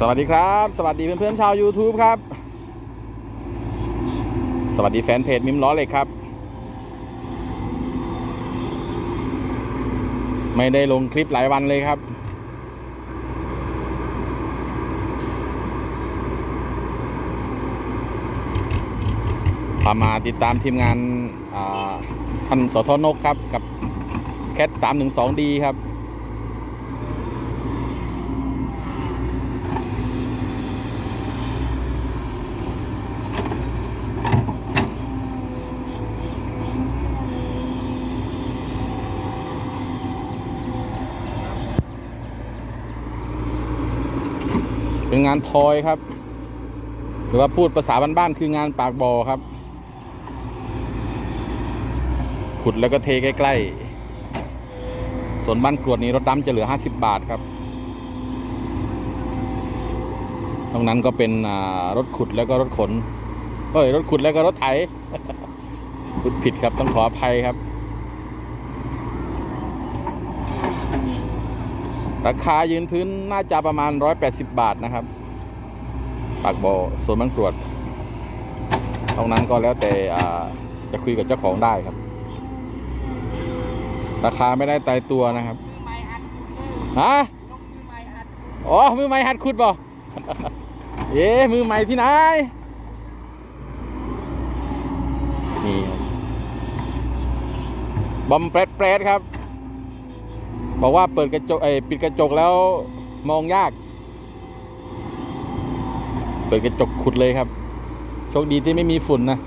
สวัสดีครับ สวัสดีเพื่อนๆชาว YouTube ครับ สวัสดีแฟนเพจมิมล้อเหล็กครับ ไม่ได้ลงคลิปหลายวันเลยครับ พามาติดตามทีมงานท่านสทนกครับ กับแคทสามหนึ่งสองดีครับ งานทอยครับ หรือว่าพูดภาษาบ้านๆคืองานปากบ่อครับ ขุดแล้วก็เทใกล้ๆ ส่วนบ้านกรวดนี้รถดำจะเหลือ 50 บาทครับ ตรงนั้นก็เป็นรถขุดแล้วก็รถขนเอ้ยรถขุดแล้วก็รถไถพูดผิดครับต้องขออภัยครับ ราคายืนพื้นน่าจะประมาณ 180 บาทนะครับ ปากบ่อส่วนมันตรวจตรงนั้นก็แล้วแต่อ่าจะคุยกับเจ้าของได้ครับ ราคาไม่ได้ตายตัวนะครับมือไม้หัดขุดเลยฮะลงมือไม้หัดขุดอ๋อมือใหม่หัดขุดบ่เอ๊ะมือใหม่ที่ไหนนี่ครับบอมแปรดแปรดครับ บอกว่าเปิดกระจกเอ้ยปิดกระจกแล้วมองยาก เปิดกระจกขุดเลยครับ โชคดีที่ไม่มีฝุ่นนะ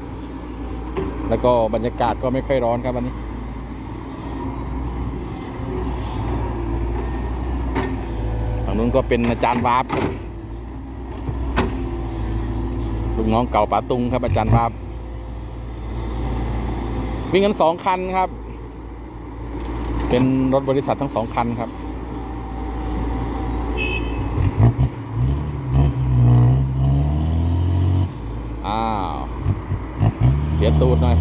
แล้วก็บรรยากาศก็ไม่ค่อยร้อนครับวันนี้ทางนู้นก็เป็นอาจารย์วาบลูกน้องเก่าป๋าตุงครับ อาจารย์วาบวิ่งกันสองคันครับ เป็นรถบริษัททั้งสองคันครับ อ้าว เสียตูดหน่อย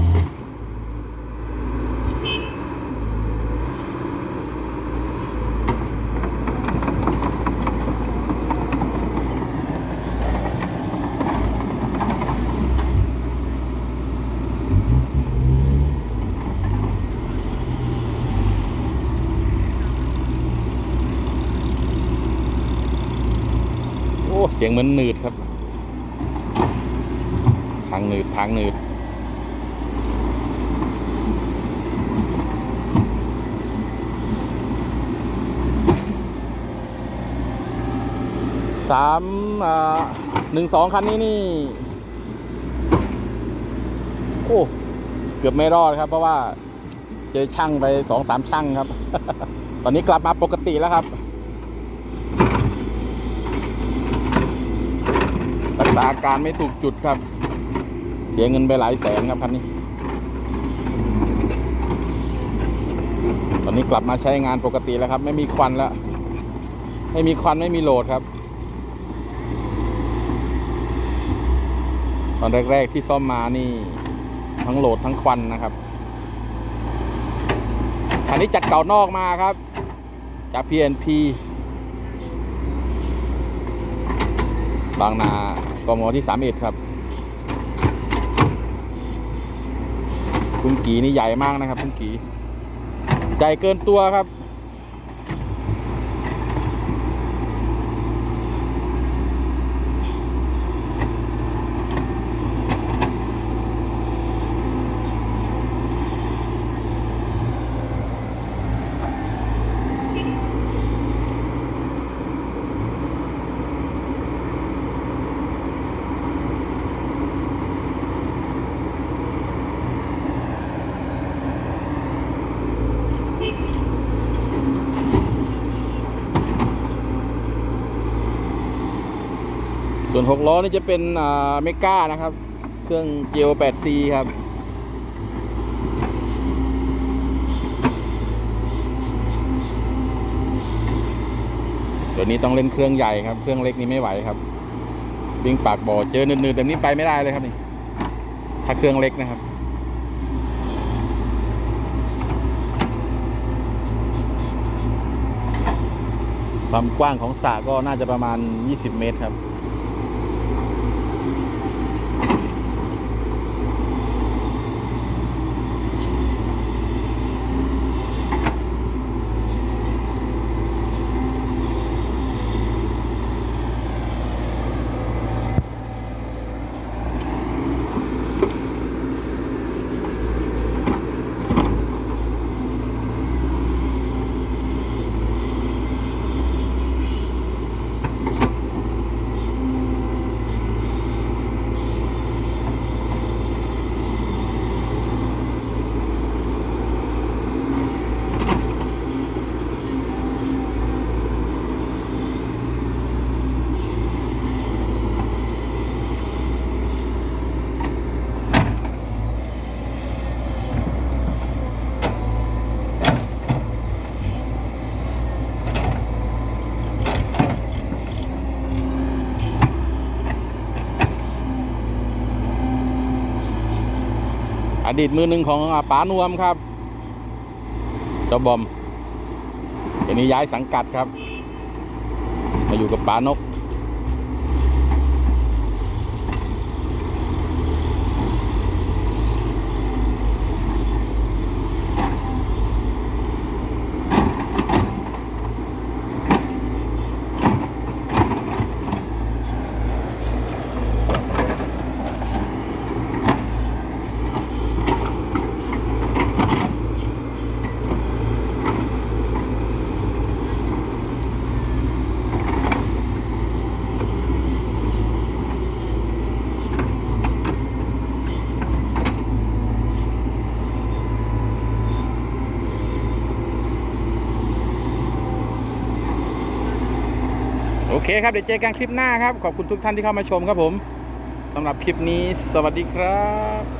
โอ้เสียงเหมือนหนืดครับ ทางหนืดทางหนืด สามหนึ่งสองคันนี้นี่ โอ้ เกือบไม่รอดครับ เพราะว่าเจอช่างไปสองสามช่างครับ ตอนนี้กลับมาปกติแล้วครับ รักษาอาการไม่ถูกจุดครับ เสียเงินไปหลายแสนครับคันนี้ ตอนนี้กลับมาใช้งานปกติแล้วครับ ไม่มีควันแล้ว ไม่มีควันไม่มีโหลดครับ ตอนแรกๆที่ซ่อมมานี่ ทั้งโหลดทั้งควันนะครับคันนี้จัดเก่านอกมาครับ จาก PNP บางนากมที่สามเอ็ดครับ คุณกีนี่ใหญ่มากนะครับ คุณกี ใหญ่เกินตัวครับ ส่วน 6 ล้อนี่จะเป็นเมก้านะครับ เครื่องเจล 8C ครับเดี๋ยวนี้ต้องเล่นเครื่องใหญ่ครับ เครื่องเล็กนี้ไม่ไหวครับ วิ่งปากบ่อเจอหนืดๆแบบนี้ไปไม่ได้เลยครับนี่ ถ้าเครื่องเล็กนะครับความกว้างของสระก็น่าจะประมาณ 20 เมตรครับ อดีตมือหนึ่งของป๋านวมครับ เจ้าบอมเดี๋ยวนี้ย้ายสังกัดครับ มาอยู่กับป๋านก เคครับ เดี๋ยวเจอกันคลิปหน้าครับ ขอบคุณทุกท่านที่เข้ามาชมครับผมสำหรับคลิปนี้ สวัสดีครับ